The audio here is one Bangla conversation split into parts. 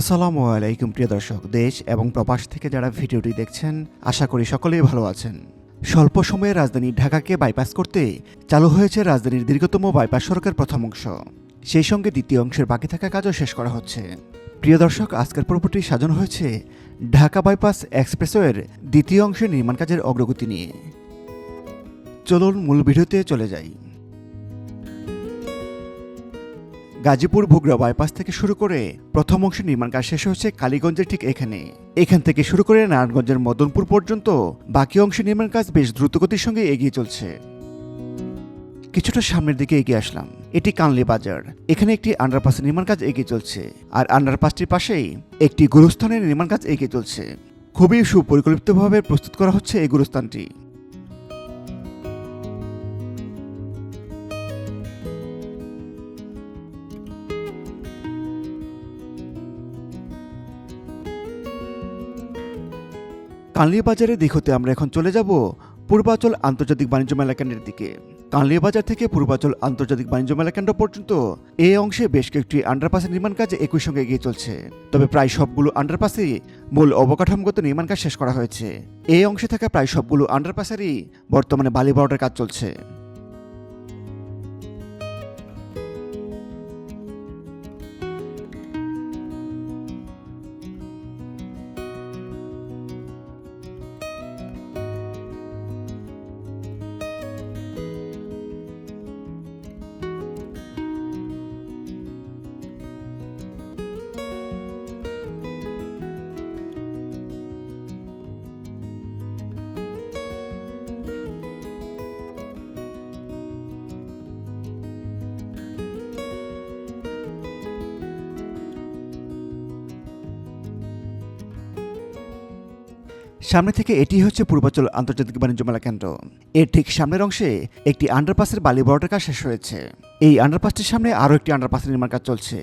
আসসালামু আলাইকুম, প্রিয় দর্শক, দেশ এবং প্রবাস থেকে যারা ভিডিওটি দেখছেন, আশা করি সকলেই ভালো আছেন। স্বল্প সময়ে রাজধানী ঢাকাকে বাইপাস করতে চালু হয়েছে রাজধানীর দীর্ঘতম বাইপাস সড়কের প্রথম অংশ। সেই সঙ্গে দ্বিতীয় অংশের বাকি থাকা কাজও শেষ করা হচ্ছে। প্রিয় দর্শক, আজকের পর্বটি সাজানো হয়েছে ঢাকা বাইপাস এক্সপ্রেসওয়ের দ্বিতীয় অংশের নির্মাণ কাজের অগ্রগতি নিয়ে। চলুন মূল ভিডিওতে চলে যাই। গাজীপুর ভুগড়া বাইপাস থেকে শুরু করে প্রথম অংশের নির্মাণ কাজ শেষ হচ্ছে কালীগঞ্জের ঠিক এখানে। এখান থেকে শুরু করে নারায়ণগঞ্জের মদনপুর পর্যন্ত বাকি অংশের নির্মাণ কাজ বেশ দ্রুতগতির সঙ্গে এগিয়ে চলছে। কিছুটা সামনের দিকে এগিয়ে আসলাম। এটি কানলি বাজার। এখানে একটি আন্ডারপাসের নির্মাণ কাজ এগিয়ে চলছে। আর আন্ডারপাসটির পাশেই একটি গুরুস্থানের নির্মাণ কাজ এগিয়ে চলছে। খুবই সুপরিকল্পিতভাবে প্রস্তুত করা হচ্ছে এই গুরুস্থানটি। কানলিবাজারের দিক হতে আমরা এখন চলে যাব পূর্বাচল আন্তর্জাতিক বাণিজ্য মেলা কেন্দ্রের দিকে। কানলিবাজার থেকে পূর্বাচল আন্তর্জাতিক বাণিজ্য মেলা কেন্দ্র পর্যন্ত এ অংশে বেশ কয়েকটি আন্ডারপাসের নির্মাণ কাজ একই সঙ্গে এগিয়ে চলছে। তবে প্রায় সবগুলো আন্ডারপাসে মূল অবকাঠামোগত নির্মাণ কাজ শেষ করা হয়েছে। এ অংশে থাকা প্রায় সবগুলো আন্ডারপাসেরই বর্তমানে বালি বর্ডার কাজ চলছে। সামনে থেকে এটি হচ্ছে পূর্বাচল আন্তর্জাতিক বাণিজ্য মেলা কেন্দ্র। এর ঠিক সামনের অংশে একটি আন্ডারপাসের বালি বড়টার কাজ শেষ হয়েছে। এই আন্ডারপাসটির সামনে আরও একটি আন্ডারপাসের নির্মাণ কাজ চলছে।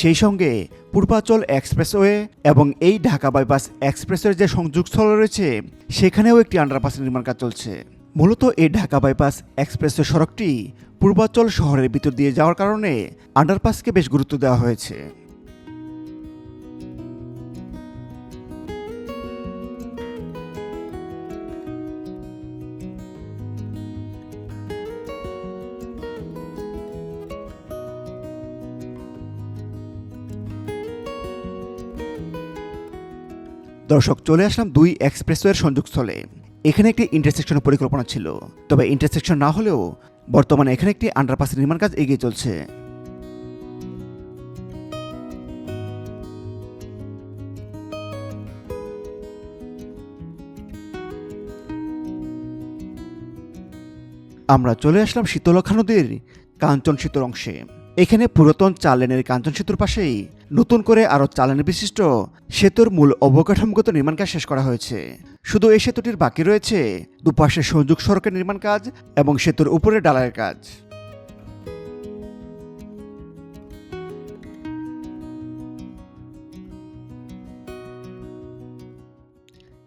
সেই সঙ্গে পূর্বাচল এক্সপ্রেসওয়ে এবং এই ঢাকা বাইপাস এক্সপ্রেসওয়ের যে সংযোগস্থল রয়েছে, সেখানেও একটি আন্ডারপাসের নির্মাণ কাজ চলছে। মূলত এই ঢাকা বাইপাস এক্সপ্রেসওয়ে সড়কটি পূর্বাচল শহরের ভিতর দিয়ে যাওয়ার কারণে আন্ডারপাসকে বেশ গুরুত্ব দেওয়া হয়েছে। দর্শক, চলে আসলাম দুই এক্সপ্রেসওয়ের সংযোগস্থলে। এখানে একটি ইন্টারসেকশনের পরিকল্পনা ছিল। তবে ইন্টারসেকশন না হলেও বর্তমানে এখানে একটি আন্ডারপাসের নির্মাণ কাজ এগিয়ে চলছে। আমরা চলে আসলাম শীতলক্ষা নদীর কাঞ্চন সেতুর অংশে। এখানে পুরাতন চার লেনের কাঞ্চন সেতুর পাশেই নতুন করে আরও চালানি বিশিষ্ট সেতুর মূল অবকাঠামোগত নির্মাণ কাজ শেষ করা হয়েছে। শুধু এই সেতুটির বাকি রয়েছে দুপাশে সংযোগ সড়কের নির্মাণ কাজ এবং সেতুর উপরে ডালায়ের কাজ।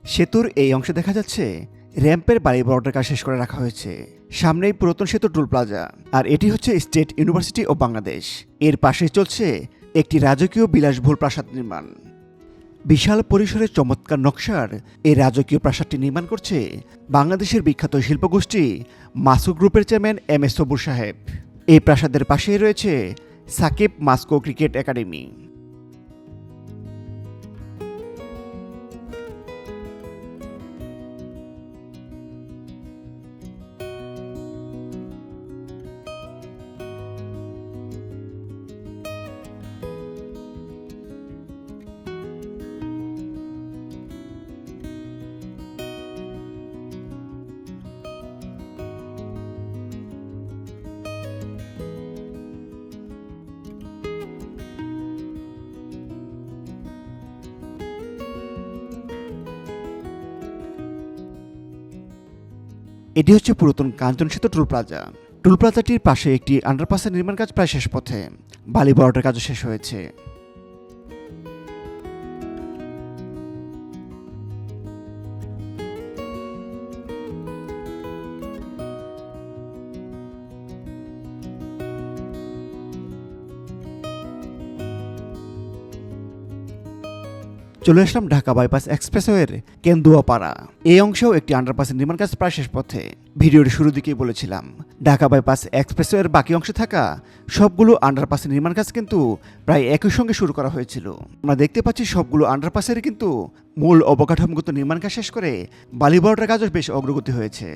সেতুর এই অংশে দেখা যাচ্ছে, র্যাম্পের বাড়ি বড়টার কাজ শেষ করে রাখা হয়েছে। সামনেই পুরাতন সেতু টুল প্লাজা, আর এটি হচ্ছে স্টেট ইউনিভার্সিটি অব বাংলাদেশ। এর পাশে চলছে একটি রাজকীয় বিলাসবহুল প্রাসাদ নির্মাণ। বিশাল পরিসরে চমৎকার নকশার এই রাজকীয় প্রাসাদটি নির্মাণ করছে বাংলাদেশের বিখ্যাত শিল্পগোষ্ঠী মাসু গ্রুপের চেয়ারম্যান এম এস সবুর সাহেব। এই প্রাসাদের পাশেই রয়েছে সাকিব মাস্কো ক্রিকেট একাডেমি। এটি হচ্ছে পুরাতন কাঞ্চন সেতু টুল প্লাজা। টুল প্লাজাটির পাশে একটি আন্ডারপাসের নির্মাণ কাজ প্রায় শেষ পথে। বালি বড়টার কাজও শেষ হয়েছে। চলে আসলাম ঢাকা বাইপাস এক্সপ্রেসওয়ের কেন্দুয়াপাড়া। এই অংশেও একটি আন্ডারপাসের নির্মাণ কাজ প্রায় শেষ পথে। ভিডিওর শুরু দিকেই বলেছিলাম, ঢাকা বাইপাস এক্সপ্রেসওয়ের বাকি অংশে থাকা সবগুলো আন্ডারপাসের নির্মাণ কাজ কিন্তু প্রায় একই সঙ্গে শুরু করা হয়েছিল। আমরা দেখতে পাচ্ছি সবগুলো আন্ডারপাসের কিন্তু মূল অবকাঠামোগত নির্মাণ কাজ শেষ করে বালিবর্ডার কাজও বেশ অগ্রগতি হয়েছে।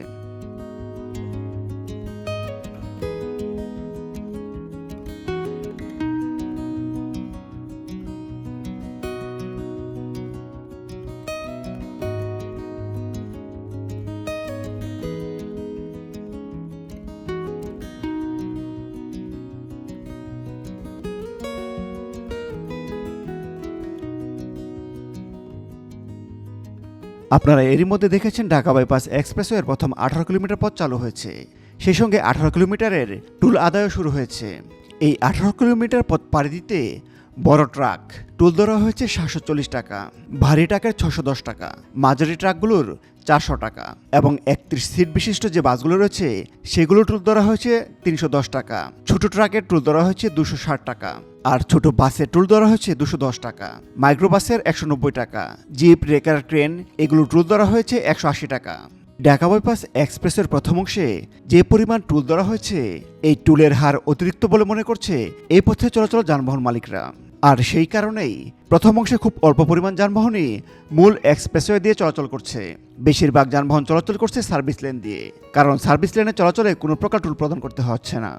আপনারা এরই মধ্যে দেখেছেন ঢাকা বাইপাস এক্সপ্রেসওয়ের প্রথম আঠারো কিলোমিটার পথ চালু হয়েছে। সেই সঙ্গে আঠারো কিলোমিটারের টুল আদায়ও শুরু হয়েছে। এই আঠারো কিলোমিটার পথ পাড়ি দিতে বড় ট্রাক। টুল ধরা হয়েছে সাতশো চল্লিশ টাকা। ভারী ট্রাকের ছশো দশ টাকা। মাঝারি ট্রাকগুলোর চারশো টাকা। এবং একত্রিশ সিট বিশিষ্ট যে বাসগুলো রয়েছে, সেগুলো টুল ধরা হয়েছে তিনশো দশ টাকা। ছোট ট্রাকের টুল ধরা হয়েছে দুশো ষাট টাকা। আর ছোট বাসের টুল ধরা হয়েছে দুশো দশ টাকা। মাইক্রোবাসের একশো নব্বই টাকা। জিপ রেকার, ট্রেন, এগুলো টুল ধরা হয়েছে একশো আশি টাকা। ঢাকা বাইপাস এক্সপ্রেসের প্রথম অংশে যে পরিমাণ টুল ধরা হয়েছে, এই টুলের হার অতিরিক্ত বলে মনে করছে এই পথে চলাচল যানবাহন মালিকরা। আর সেই কারণেই প্রথম অংশে খুব অল্প পরিমাণ যানবাহনই মূল এক্সপ্রেসওয়ে দিয়ে চলাচল করছে। বেশিরভাগ যানবাহন চলাচল করছে সার্ভিস লেন দিয়ে, কারণ সার্ভিস লেনে চলাচলে কোনো প্রকার টুল প্রদান করতে হচ্ছে না।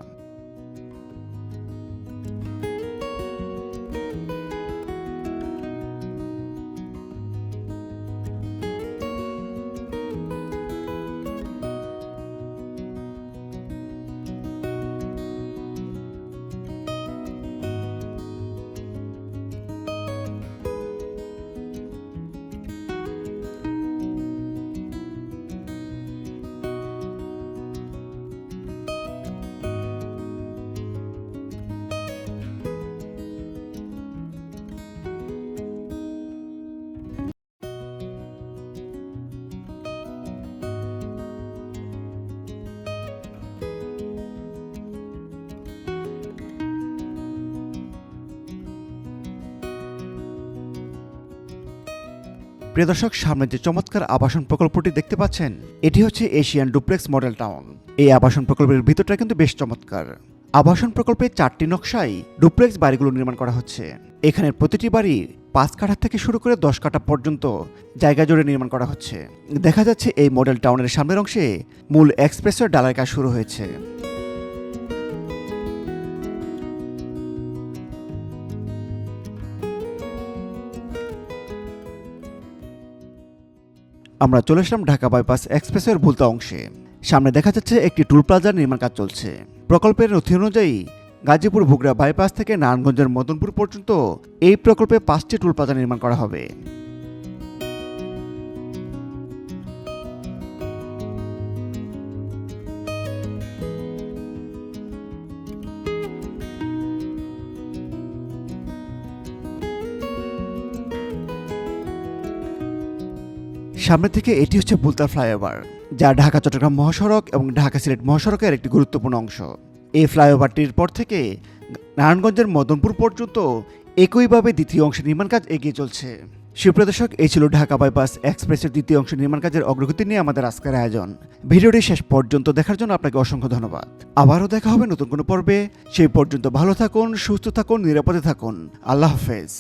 প্রিয় দর্শক, সামনে যে চমৎকার আবাসন প্রকল্পটি দেখতে পাচ্ছেন, এটি হচ্ছে এশিয়ান ডুপ্লেক্স মডেল টাউন। এই আবাসন প্রকল্পের ভিতরটা কিন্তু বেশ চমৎকার। আবাসন প্রকল্পে চারটি নকশায় ডুপ্লেক্স বাড়িগুলো নির্মাণ করা হচ্ছে। এখানে প্রতিটি বাড়ি পাঁচ কাঠা থেকে শুরু করে দশ কাঠা পর্যন্ত জায়গা জুড়ে নির্মাণ করা হচ্ছে। দেখা যাচ্ছে এই মডেল টাউনের সামনের অংশে মূল এক্সপ্রেসের ডালার কাজ শুরু হয়েছে। আমরা চলে আসলাম ঢাকা বাইপাস এক্সপ্রেসের ভুলতা অংশে। সামনে দেখা যাচ্ছে একটি টুল প্লাজার নির্মাণ কাজ চলছে। প্রকল্পের নথি অনুযায়ী গাজীপুর ভুগড়া বাইপাস থেকে নারায়ণগঞ্জের মদনপুর পর্যন্ত এই প্রকল্পে পাঁচটি টুল প্লাজা নির্মাণ করা হবে। সামনে থেকে এটি হচ্ছে বুলতা ফ্লাইওভার, যা ঢাকা, চট্টগ্রাম মহাসড়ক এবং ঢাকা সিলেট মহাসড়কের একটি গুরুত্বপূর্ণ অংশ। এই ফ্লাইওভারটির পর থেকে নারায়ণগঞ্জের মদনপুর পর্যন্ত একইভাবে দ্বিতীয় অংশের নির্মাণ কাজ এগিয়ে চলছে। সুপ্রদর্শক, এই ছিল ঢাকা বাইপাস এক্সপ্রেসের দ্বিতীয় অংশ নির্মাণ কাজের অগ্রগতি নিয়ে আমাদের আজকের আয়োজন। ভিডিওটি শেষ পর্যন্ত দেখার জন্য আপনাকে অসংখ্য ধন্যবাদ। আবারও দেখা হবে নতুন কোনো পর্বে। সেই পর্যন্ত ভালো থাকুন, সুস্থ থাকুন, নিরাপদে থাকুন। আল্লাহ হাফেজ।